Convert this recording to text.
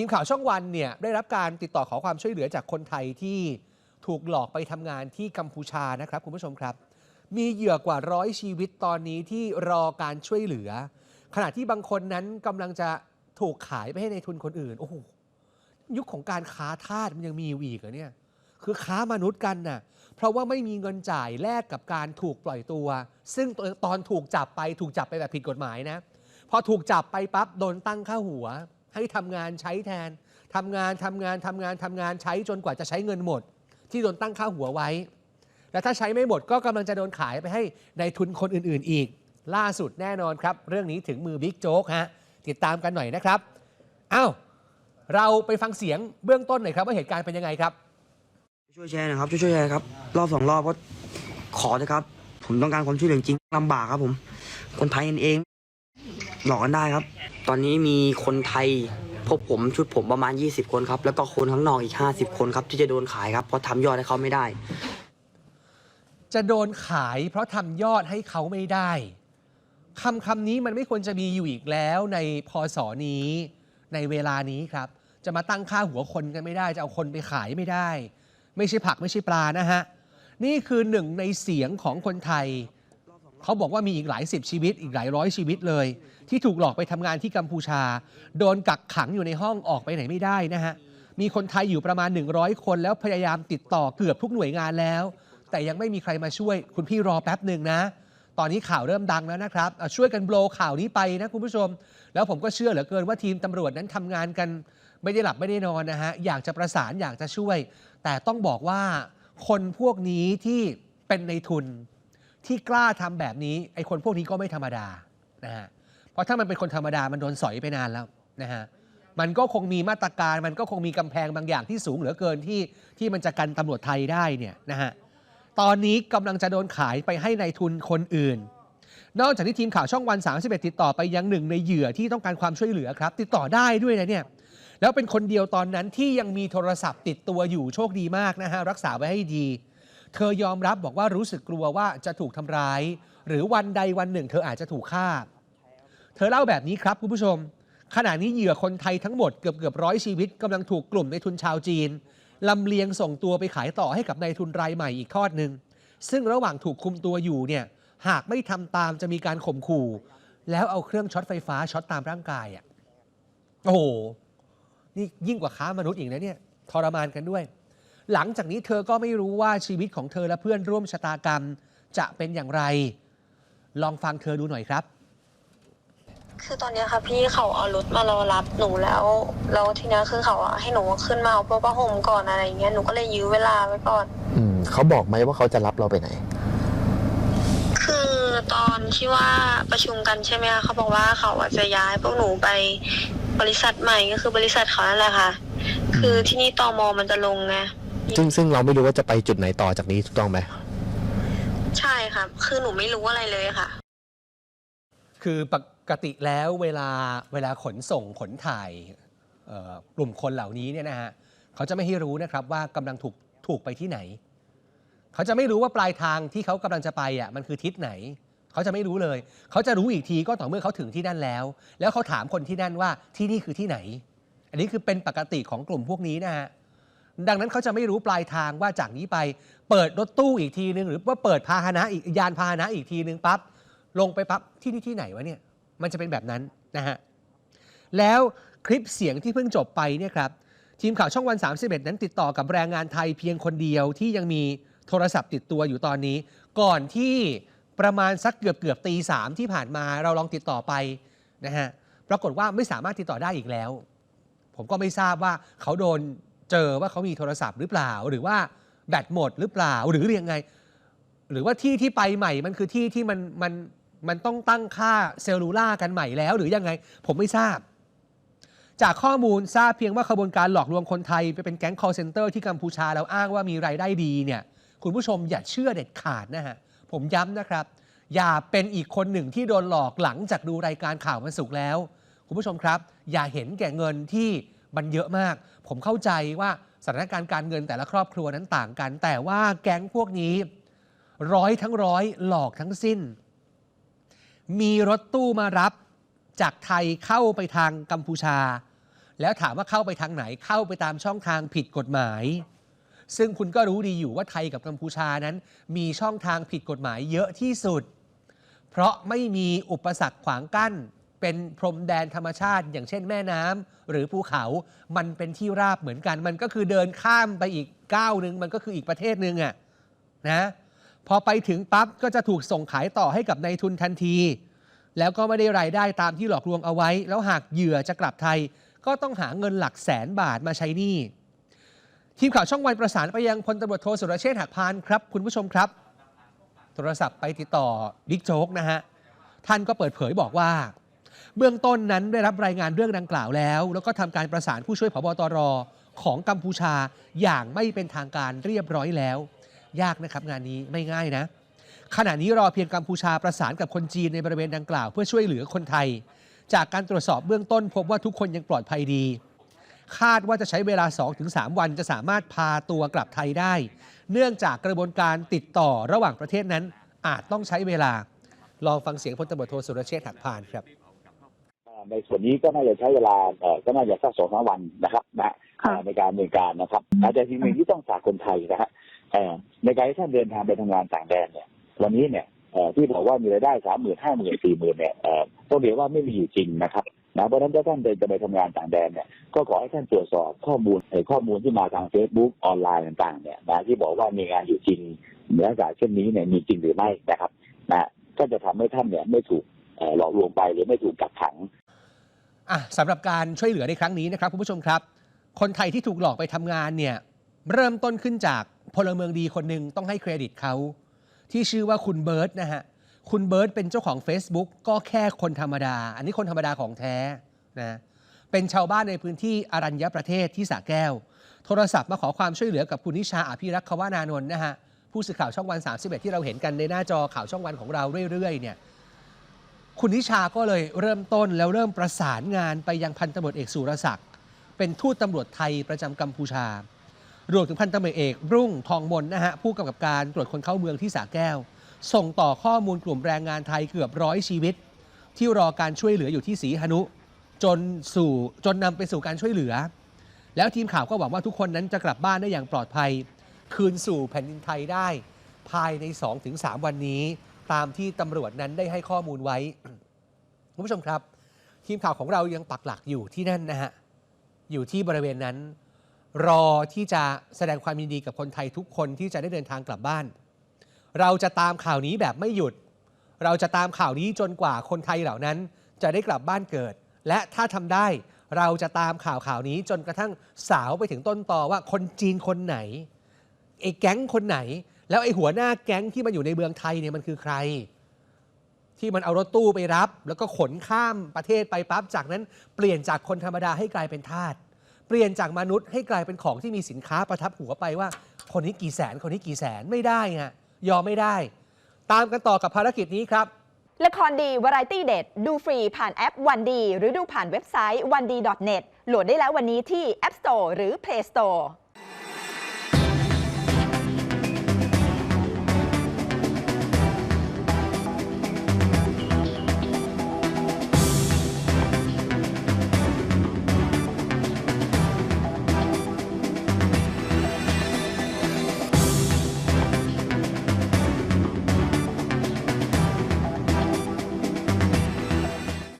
ทีมข่าวช่องวันเนี่ยได้รับการติดต่อขอความช่วยเหลือจากคนไทยที่ถูกหลอกไปทำงานที่กัมพูชานะครับคุณผู้ชมครับ มีเหยื่อกว่าร้อยชีวิตตอนนี้ที่รอการช่วยเหลือ ขณะที่บางคนนั้นกำลังจะถูกขายไปให้ในทุนคนอื่นโอ้โหยุคของการค้าทาสมันยังมีอยู่อีกเหรอเนี่ยคือค้ามนุษย์กันน่ะเพราะว่าไม่มีเงินจ่ายแลกกับการถูกปล่อยตัว ซึ่งตอนถูกจับไปถูกจับไปแบบผิดกฎหมายนะ พอถูกจับไปปั๊บโดนตั้งค่าหัว ให้ทำงานใช้แทนทำงานทำงานทำงานทำงานใช้จนกว่าจะใช้เงินหมด ที่โดนตั้งค่าหัวไว้ และถ้าใช้ไม่หมดก็กำลังจะโดนขายไปให้ในทุนคนอื่น ๆ อีก ล่าสุดแน่นอนครับ เรื่องนี้ถึงมือบิ๊กโจ๊กฮะติดตามกันหน่อยนะครับอ้าวเราไปฟังเสียงเบื้องต้นหน่อยครับว่าเหตุการณ์เป็นยังไงครับ ช่วยแชร์หนะครับช่วยช่วยแชร์ครับรอบสองรอบก็ขอนะครับ ผมต้องการความช่วยเหลือจริงลำบากครับผม คนไทยเอง หลอกกันได้ครับ ตอนนี้มีคนไทยพบผมชุดผมประมาณ 20 คนครับ แล้วก็คนข้างนอกอีก 50 คนครับ ที่จะโดนขายครับ เพราะทำยอดให้เขาไม่ได้ จะโดนขายเพราะทำยอดให้เขาไม่ได้คำคำนี้มันไม่ควรจะมีอยู่อีกแล้วในพศนี้ ในเวลานี้ครับ จะมาตั้งค่าหัวคนกันไม่ได้ จะเอาคนไปขายไม่ได้ ไม่ใช่ผักไม่ใช่ปลานะฮะ นี่คือหนึ่งในเสียงของคนไทย เขาบอกว่ามีอีกหลายสิบชีวิต อีกหลายร้อยชีวิตเลย ที่ถูกหลอกไปทำงานที่กัมพูชา โดนกักขังอยู่ในห้องออกไปไหนไม่ได้นะฮะมีคนไทยอยู่ประมาณ 100 คนแล้วพยายามติดต่อเกือบทุกหน่วยงานแล้ว แต่ยังไม่มีใครมาช่วย คุณพี่รอแป๊บหนึ่งนะ ตอนนี้ข่าวเริ่มดังแล้วนะครับช่วยกันโบลข่าวนี้ไปนะคุณผู้ชม แล้วผมก็เชื่อเหลือเกินว่าทีมตำรวจนั้นทำงานกันไม่ได้หลับไม่ได้นอนนะฮะอยากจะประสานอยากจะช่วย แต่ต้องบอกว่าคนพวกนี้ที่เป็นในทุน ที่กล้าทำแบบนี้ไอ้คนพวกนี้ก็ไม่ธรรมดานะฮะเพราะถ้ามันเป็นคนธรรมดามันโดนสอยไปนานแล้วนะฮะมันก็คงมีมาตรการมันก็คงมีกำแพงบางอย่างที่สูงเหลือเกินที่ที่มันจะกันตำรวจไทยได้เนี่ยนะฮะตอนนี้กำลังจะโดนขายไปให้ในายทุนคนอื่น นอกจากที่ทีมข่าวช่องวัน 31 ติดต่อไปยังหนึ่งในเหยื่อที่ต้องการความช่วยเหลือครับ ติดต่อได้ด้วยนะเนี่ยแล้วเป็นคนเดียวตอนนั้นที่ยังมีโทรศัพท์ติดตัวอยู่โชคดีมากนะฮะรักษาไว้ให้ดี เธอยอมรับบอกว่ารู้สึกกลัวว่าจะถูกทำร้าย หรือวันใดวันหนึ่ง เธออาจจะถูกฆ่า เธอเล่าแบบนี้ครับคุณผู้ชม ขณะนี้เหยื่อคนไทยทั้งหมดเกือบเกือบร้อยชีวิตกำลังถูกกลุ่มในทุนชาวจีนลำเลียงส่งตัวไปขายต่อให้กับนายทุนรายใหม่อีกทอดหนึ่งซึ่งระหว่างถูกคุมตัวอยู่เนี่ยหากไม่ทำตามจะมีการข่มขู่ แล้วเอาเครื่องช็อตไฟฟ้าช็อตตามร่างกายอะโอ้โหนี่ยิ่งกว่าค้ามนุษย์อีกนะเนี่ยทรมานกันด้วย หลังจากนี้เธอก็ไม่รู้ว่าชีวิตของเธอและเพื่อนร่วมชะตากรรม จะเป็นอย่างไร ลองฟังเธอดูหน่อยครับ คือตอนเนี้ยค่ะพี่เขาเอารถมารอรับหนูแล้วแล้วทีเนี้ยคือเขาอะให้หนูขึ้นมาเอาผ้าห่มก่อนอะไรอย่างเงี้ยหนูก็เลยยื้อเวลาไว้ก่อน อืมเขาบอกไหมว่าเขาจะรับเราไปไหน คือตอนที่ว่าประชุมกันใช่ไหมคะเขาบอกว่าเขาอะจะย้ายพวกหนูไปบริษัทใหม่ก็คือบริษัทเขานั่นแหละค่ะ คือที่นี่ตอมอมันจะลงไง ซึ่งซึ่งเราไม่รู้ว่าจะไปจุดไหนต่อจากนี้ถูกต้องไหมใช่ค่ะคือหนูไม่รู้อะไรเลยค่ะ คือปกติแล้วเวลาเวลาขนส่งขนถ่ายเอ่อกลุ่มคนเหล่านี้เนี่ยนะฮะเขาจะไม่ให้รู้นะครับว่ากำลังถูกถูกไปที่ไหน เขาจะไม่รู้ว่าปลายทางที่เขากำลังจะไปอะมันคือทิศไหน เขาจะไม่รู้เลย เขาจะรู้อีกทีก็ต่อเมื่อเขาถึงที่นั่นแล้ว แล้วเขาถามคนที่นั่นว่าที่นี่คือที่ไหน อันนี้คือเป็นปกติของกลุ่มพวกนี้นะฮะ ดังนั้นเขาจะไม่รู้ปลายทางว่าจากนี้ไปเปิดรถตู้อีกทีนึง หรือว่าเปิดพาหนะอีกยานพาหนะอีกทีนึงปั๊บลงไปปั๊บที่นี่ที่ไหนวะเนี่ยมันจะเป็นแบบนั้นนะฮะแล้วคลิปเสียงที่เพิ่งจบไปเนี่ยครับทีมข่าวช่องวัน 31 นั้นติดต่อกับแรงงานไทยเพียงคนเดียวที่ยังมีโทรศัพท์ติดตัวอยู่ตอนนี้ ก่อนที่ประมาณสักเกือบเกือบตีสามที่ผ่านมาเราลองติดต่อไปนะฮะปรากฏว่าไม่สามารถติดต่อได้อีกแล้ว ผมก็ไม่ทราบว่าเขาโดน เจอว่าเขามีโทรศัพท์หรือเปล่า หรือว่าแบตหมดหรือเปล่าหรือยังไง หรือว่าที่ที่ไปใหม่มันคือที่ที่มันมันมันต้องตั้งค่าเซลลูล่ากันใหม่แล้ว หรือยังไง ผมไม่ทราบ จากข้อมูลทราบเพียงว่าขบวนการหลอกลวงคนไทยไปเป็นแก๊ง call center ที่กัมพูชาแล้วอ้างว่ามีรายได้ดีเนี่ยคุณผู้ชมอย่าเชื่อเด็ดขาดนะฮะผมย้ำนะครับ อย่าเป็นอีกคนหนึ่งที่โดนหลอกหลังจากดูรายการข่าวมันสุกร์แล้ว คุณผู้ชมครับ อย่าเห็นแก่เงินที่ มันเยอะมาก ผมเข้าใจว่าสถานการณ์การเงินแต่ละครอบครัวนั้นต่างกัน แต่ว่าแก๊งพวกนี้ ร้อยทั้งร้อยหลอกทั้งสิ้น มีรถตู้มารับจากไทยเข้าไปทางกัมพูชา แล้วถามว่าเข้าไปทางไหนเข้าไปตามช่องทางผิดกฎหมาย ซึ่งคุณก็รู้ดีอยู่ว่าไทยกับกัมพูชานั้น มีช่องทางผิดกฎหมายเยอะที่สุด เพราะไม่มีอุปสรรคขวางกั้น เป็นพรมแดนธรรมชาติ อย่างเช่นแม่น้ำหรือภูเขามันเป็นที่ราบเหมือนกัน มันก็คือเดินข้ามไปอีกก้าวหนึ่งมันก็คืออีกประเทศหนึ่งอะนะพอไปถึงปั๊บก็จะถูกส่งขายต่อให้กับนายทุนทันที แล้วก็ไม่ได้รายได้ตามที่หลอกลวงเอาไว้ แล้วหากเหยื่อจะกลับไทย ก็ต้องหาเงินหลักแสนบาทมาใช้หนี้ทีมข่าวช่องวันประสานไปยังพลตำรวจโทสุรเชษฐ์หักพานครับ คุณผู้ชมครับ โทรศัพท์ไปติดต่อบิ๊กโจ๊กนะฮะท่านก็เปิดเผยบอกว่า เบื้องต้นนั้นได้รับรายงานเรื่องดังกล่าวแล้ว แล้วก็ทำการประสานผู้ช่วยผบตรของกัมพูชาอย่างไม่เป็นทางการเรียบร้อยแล้ว ยากนะครับงานนี้ไม่ง่ายนะ ขณะนี้รอเพียงกัมพูชาประสานกับคนจีนในบริเวณดังกล่าว เพื่อช่วยเหลือคนไทย จากการตรวจสอบเบื้องต้น พบว่าทุกคนยังปลอดภัยดี คาดว่าจะใช้เวลา 2-3 วันจะสามารถพาตัวกลับไทยได้ เนื่องจากกระบวนการติดต่อระหว่างประเทศนั้นอาจต้องใช้เวลา ลองฟังเสียงพลตำรวจโทสุรเชษฐ์หักพานครับ ในส่วนนี้ก็น่าจะใช้เวลาเอ่อก็น่าจะสักสองสามวันนะครับนะค่ะอ่าในการดำเนินการนะครับอาจจะสิ่งหนึ่งที่ต้องฝากคนไทยนะฮะเอ่อในการที่ท่านเดินทางไปทำงานต่างแดนเนี่ย วันนี้เนี่ยเอ่อที่บอกว่ามีรายได้สามหมื่นห้าหมื่นสี่หมื่นเนี่ยเอ่อต้องเรียนว่าไม่มีอยู่จริงนะครับนะเพราะฉะนั้นถ้าท่านเดินจะไปทำงานต่างแดนเนี่ยก็ขอให้ท่านตรวจสอบข้อมูลไอ้ข้อมูลที่มาทาง Facebook ออนไลน์ต่างๆเนี่ยนะที่บอกว่ามีงานอยู่จริงลักษณะเช่นนี้เนี่ยมีจริงหรือไม่นะครับนะก็จะทำให้ท่านเนี่ยไม่ถูกเอ่อหลอกลวงไปหรือไม่ถูกกักขัง อะสำหรับการช่วยเหลือในครั้งนี้นะครับคุณผู้ชมครับ คนไทยที่ถูกหลอกไปทำงานเนี่ยเริ่มต้นขึ้นจากพลเมืองดีคนหนึ่งต้องให้เครดิตเขา ที่ชื่อว่าคุณเบิร์ตนะฮะคุณเบิร์ตเป็นเจ้าของ Facebook ก็แค่คนธรรมดา อันนี้คนธรรมดาของแท้นะเป็นชาวบ้านในพื้นที่อรัญญประเทศที่สระแก้ว โทรศัพท์มาขอความช่วยเหลือกับคุณนิชาอภิรักษ์วานานนท์นะฮะผู้สื่อข่าวช่องวัน 31 ที่เราเห็นกันในหน้าจอข่าวช่องวันของเราเรื่อยๆเนี่ย คุณนิชาก็เลยเริ่มต้นแล้วเริ่มประสานงานไปยังพันตำรวจเอกสุรศักดิ์เป็นทูตตำรวจไทยประจำกัมพูชารวมถึงพันตำรวจเอก รุ่งทองมนนะฮะผู้กำกับการตรวจคนเข้าเมืองที่สาแก้ว ส่งต่อข้อมูลกลุ่มแรงงานไทยเกือบร้อยชีวิต ที่รอการช่วยเหลืออยู่ที่ศรีหนุ จนสู่จนนำไปสู่การช่วยเหลือ แล้วทีมข่าวก็หวังว่าทุกคนนั้นจะกลับบ้านได้อย่างปลอดภัย คืนสู่แผ่นดินไทยได้ ภายใน 2-3 วันนี้ ตามที่ตำรวจนั้นได้ให้ข้อมูลไว้ คุณผู้ชมครับ ทีมข่าวของเรายังปักหลักอยู่ที่นั่นนะฮะ อยู่ที่บริเวณนั้น รอที่จะแสดงความยินดีกับคนไทยทุกคนที่จะได้เดินทางกลับบ้าน เราจะตามข่าวนี้แบบไม่หยุด เราจะตามข่าวนี้จนกว่าคนไทยเหล่านั้น จะได้กลับบ้านเกิด และถ้าทำได้เราจะตามข่าวข่าวนี้จนกระทั่งสาวไปถึงต้นตอว่าคนจีนคนไหนไอ้แก๊งคนไหน แล้วไอ้หัวหน้าแก๊งที่มันอยู่ในเมืองไทยเนี่ยมันคือใคร ที่มันเอารถตู้ไปรับ แล้วก็ขนข้ามประเทศไปปั๊บจากนั้นเปลี่ยนจากคนธรรมดาให้กลายเป็นทาสเปลี่ยนจากมนุษย์ให้กลายเป็นของที่มีสินค้าประทับหัวไปว่า คนนี้กี่แสนคนนี้กี่แสนไม่ได้ไงยอมไม่ได้ ตามกันต่อกับภารกิจนี้ครับละครดีวาไรตี้เด็ด ดูฟรีผ่านแอปวันดีหรือดูผ่านเว็บไซต์วันดี .net โหลดได้แล้ววันนี้ที่ App Store หรือ Play Store